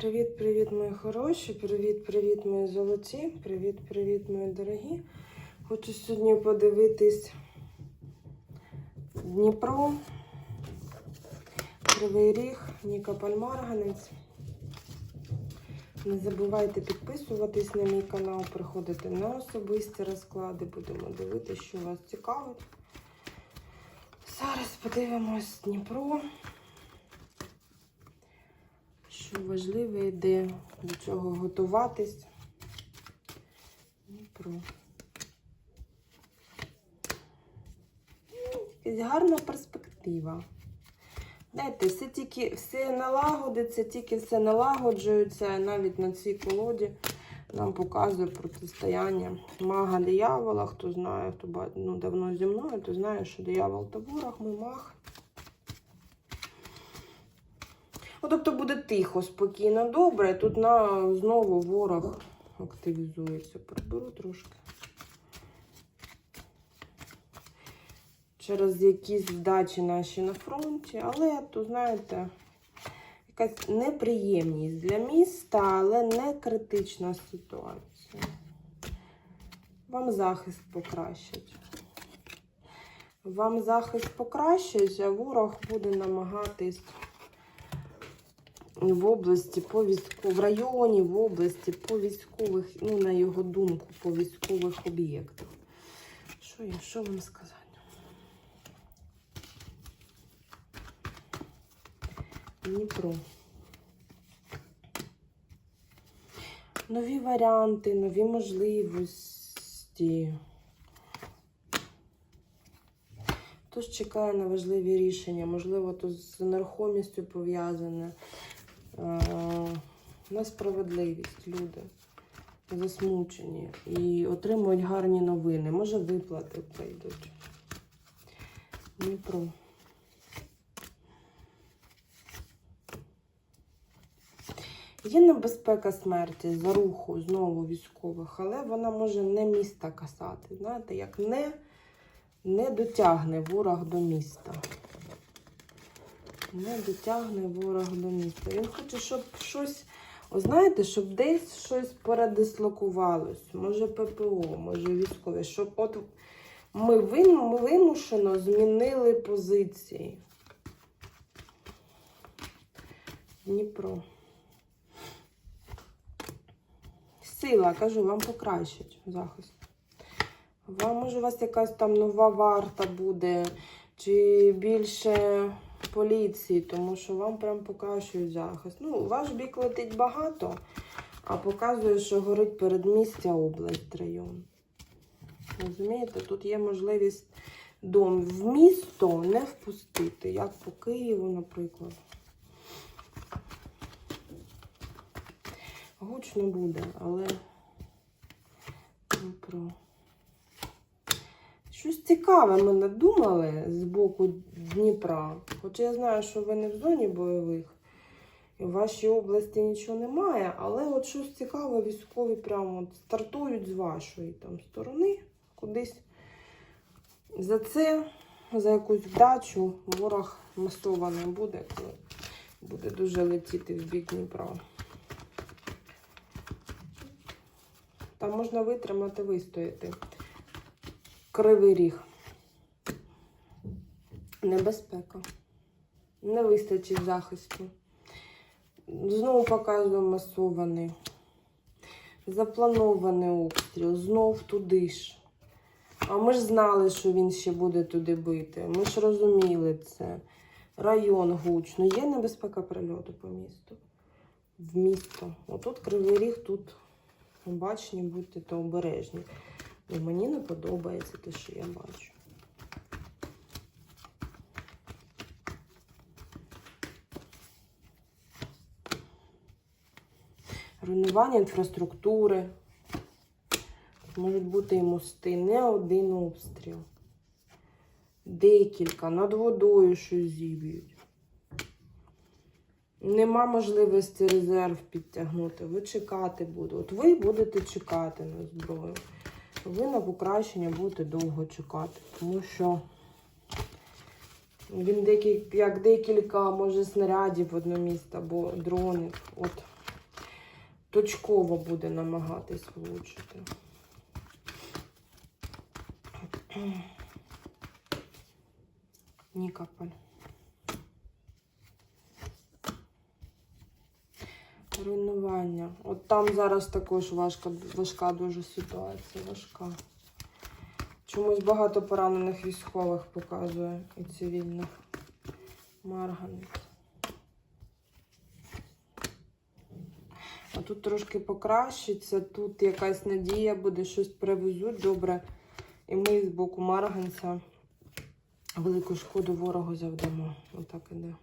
Привіт-привіт, мої хороші, привіт-привіт, мої золоті, привіт-привіт, мої дорогі. Хочу сьогодні подивитись Дніпро, Кривий Ріг, Нікополь Марганець. Не забувайте підписуватись на мій канал, приходити на особисті розклади. Будемо дивитися, що вас цікавить. Зараз подивимось Дніпро. Що важливе, де до чого готуватись. Дніпро. Якась гарна перспектива. Знаєте, все тільки все налагодиться, тільки все налагоджується. Навіть на цій колоді нам показує протистояння мага диявола. Хто знає, хто ну, давно зі мною, то знає, що диявол то ворог, ми маг. Ну, тобто буде тихо, спокійно, добре. Тут на знову ворог активізується. Приберу трошки. Через якісь здачі наші на фронті, але тут, знаєте, якась неприємність для міста, але не критична ситуація. Вам захист покращить. Вам захист покращить, а ворог буде намагатись в області по війську, в районі, в області по військових, ну, на його думку, по військових об'єктах. Що я, що вам сказати? Дніпро. Нові варіанти, нові можливості. Хтось чекає на важливі рішення, можливо, то з нерухомістю пов'язане. Е, Несправедливість, люди засмучені і отримують гарні новини. Може, виплати прийдуть. Дніпро. Є небезпека смерті за руху знову військових, але вона може не міста касати. Знаєте, як не, не дотягне ворог до міста. Не дотягне ворог до міста. Він хоче, щоб щось, о, знаєте, щоб десь щось передислокувалось. Може ППО, може військові, щоб от ми вимушено змінили позиції. Дніпро. Сила, кажу, вам покращить захист. Вам, може, у вас якась там нова варта буде, чи більше поліції, тому що вам прям покращують захист. Ну, ваш бік летить багато, а показує, що горить передмістя область, район. Розумієте, тут є можливість дом в місто не впустити, як по Києву, наприклад. Гучно буде, але ну, про щось цікаве ми надумали з боку Дніпра. Хоча я знаю, що ви не в зоні бойових, і в вашій області нічого немає, але от щось цікаве, військові прямо от стартують з вашої там сторони кудись. За це, за якусь вдачу, ворог масований буде, коли буде дуже летіти в бік Дніпра. Там можна витримати, вистояти. Кривий ріг. Небезпека. Не вистачить захисту. Знову показую масований. Запланований обстріл. Знов туди ж. А ми ж знали, що він ще буде туди бити. Ми ж розуміли це. Район гучно. Є небезпека прильоту по місту. В місто. Отут кривий ріг, тут обачні, будьте то обережні. Ну, мені не подобається те, що я бачу. Руйнування інфраструктури. Можуть бути і мости, не один обстріл. Декілька, над водою щось зіб'ють. Нема можливості резерв підтягнути. Ви чекати будете. От ви будете чекати на зброю. Ви на покращення будете довго чекати, тому що він декіль, як декілька, може, снарядів в одне місто або дронів. От точково буде намагатись влучити. Нікополь. Руйнування. От там зараз також важка, важка дуже ситуація, важка. Чомусь багато поранених військових показує і цивільних. Марганець. А тут трошки покращиться, тут якась надія буде, щось привезуть добре. І ми з боку Марганця велику шкоду ворогу завдамо. Отак іде.